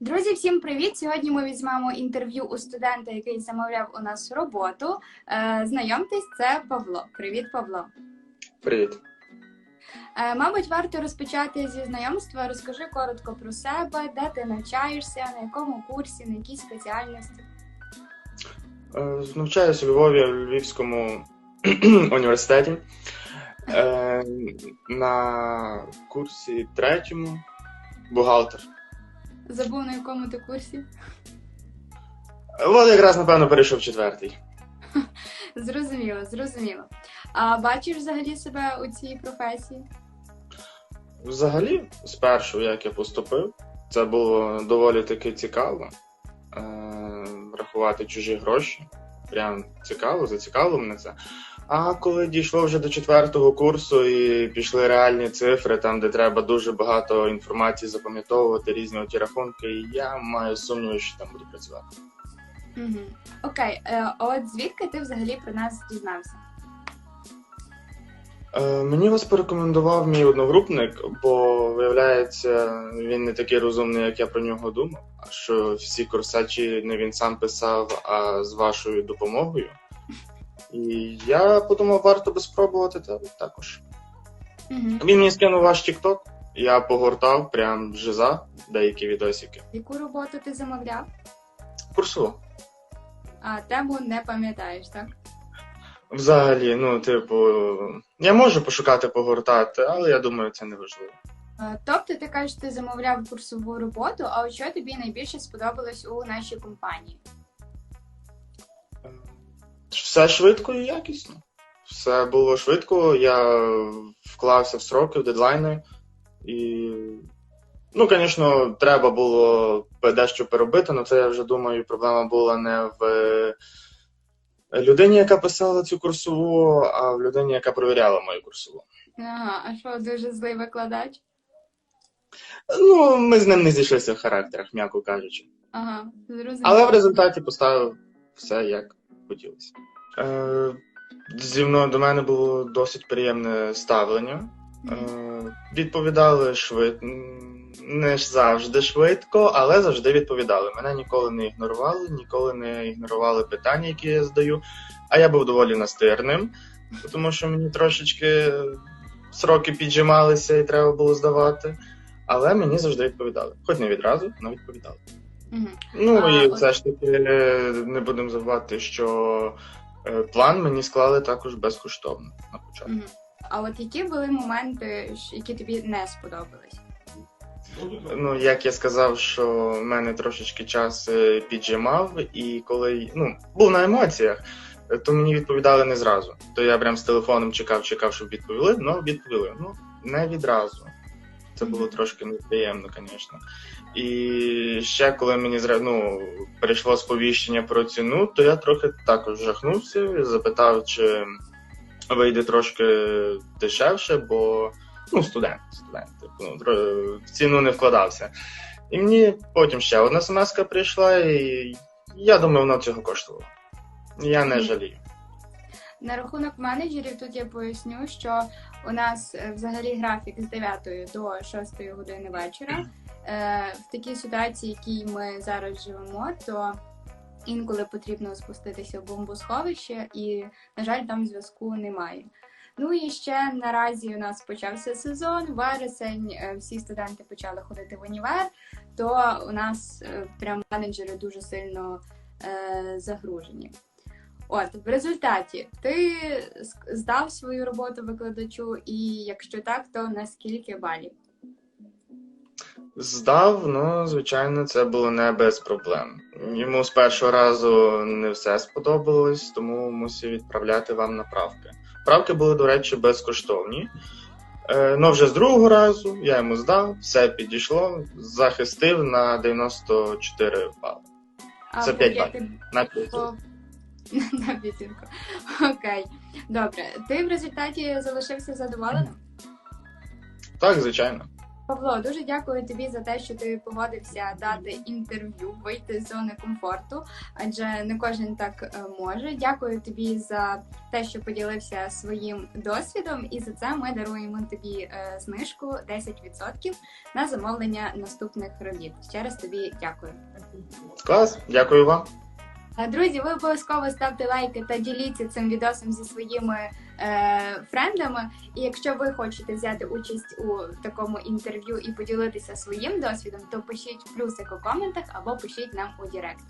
Друзі, всім привіт! Сьогодні ми візьмемо інтерв'ю у студента, який замовляв у нас роботу. Е, Знайомтесь, це Павло. Привіт, Павло. Привіт. Е, Мабуть, варто розпочати зі знайомства. Розкажи коротко про себе, де ти навчаєшся, на якому курсі, на якій спеціальності. Е, Навчаюся у Львові в Львівському університеті. На курсі третьому бухгалтер. Забув на якому ти курсі. От якраз, напевно, перейшов четвертий. Зрозуміло, зрозуміло. А бачиш взагалі себе у цій професії? Взагалі, спершу, як я поступив, це було доволі таки цікаво. Е, Рахувати чужі гроші. Прям цікаво, зацікавило мене це. А коли дійшло вже до четвертого курсу і пішли реальні цифри, там де треба дуже багато інформації запам'ятовувати, різні оті рахунки, і я маю сумніви, що там буду працювати. Угу. Окей, е, от звідки ти взагалі про нас дізнався? Е, Мені вас порекомендував мій одногрупник, бо виявляється, він не такий розумний, як я про нього думав. Що всі курсачі не він сам писав, а з вашою допомогою. І я подумав, варто би спробувати та також. Угу. Він мені скинув ваш TikTok, я погортав прям жиза деякі відосики. Яку роботу ти замовляв? Курсово. А тему не пам'ятаєш, так? Взагалі, ну, типу, я можу пошукати погортати, але я думаю, це не важливо. Тобто ти кажеш, ти замовляв курсову роботу, а що тобі найбільше сподобалось у нашій компанії? Все швидко і якісно. Все було швидко, я вклався в сроки, в дедлайни. І, ну, звісно, треба було дещо переробити, але це я вже думаю, проблема була не в людині, яка писала цю курсову, а в людині, яка перевіряла мою курсову. Ага, а що дуже злий викладач? Ну, ми з ним не зійшлися в характерах, м'яко кажучи. Ага, зрозуміло. Але в результаті поставив все як хотілося. Е, зі мною до мене було досить приємне ставлення. Е, відповідали швидко, не завжди швидко, але завжди відповідали. Мене ніколи не ігнорували, ніколи не ігнорували питання, які я здаю. А я був доволі настирним, тому що мені трошечки сроки піджималися і треба було здавати. Але мені завжди відповідали. Хоч не відразу, але відповідали. Мгм. Ну А, і все ж таки е, не будемо забувати, що план мені склали також безкоштовно на початку. Мгм. А от які були моменти, які тобі не сподобались? Ну, як я сказав, що в мене трошечки час е, піджимав, і коли ну, був на емоціях, е, то мені відповідали не зразу. То я прям з телефоном чекав, чекав, щоб відповіли, ну відповіли. Ну, не відразу. Це було трошки неприємно, звісно. І ще коли мені ну, прийшло сповіщення про ціну, то я трохи також жахнувся, запитав, чи вийде трошки дешевше, бо ну, студент, студент, типу, ну, в ціну не вкладався. І мені потім ще одна смс прийшла, і я думаю, воно цього коштувало. Я не жалію. На рахунок менеджерів тут я поясню, що у нас е, взагалі графік з 9 до 6 години вечора. Е, В такій ситуації, в якій ми зараз живемо, то інколи потрібно спуститися в бомбосховище, і, на жаль, там зв'язку немає. Ну і ще наразі у нас почався сезон, вересень, е, всі студенти почали ходити в універ, то у нас прям менеджери дуже сильно загружені. От, в результаті ти здав свою роботу викладачу, і якщо так, то на скільки балів? Здав, ну, звичайно, це було не без проблем. Йому з першого разу не все сподобалось, тому мусив відправляти вам направки. Правки були, до речі, безкоштовні. Е, ну, вже з другого разу я йому здав, все підійшло, захистив на 94 бали. А Це п'ять букети На п'ять. по- на п'ятірку. Окей, добре. Ти в результаті залишився задоволеним? Так, звичайно. Павло, дуже дякую тобі за те, що ти погодився дати інтерв'ю, вийти з зони комфорту, адже не кожен так е, може. Дякую тобі за те, що поділився своїм досвідом, і за це ми даруємо тобі е, знижку 10% на замовлення наступних робіт. Ще раз тобі дякую. Клас, дякую вам. Друзі, ви обов'язково ставте лайки та діліться цим відосом зі своїми е, френдами. І якщо ви хочете взяти участь у такому інтерв'ю і поділитися своїм досвідом, то пишіть плюсик у коментах або пишіть нам у Директ.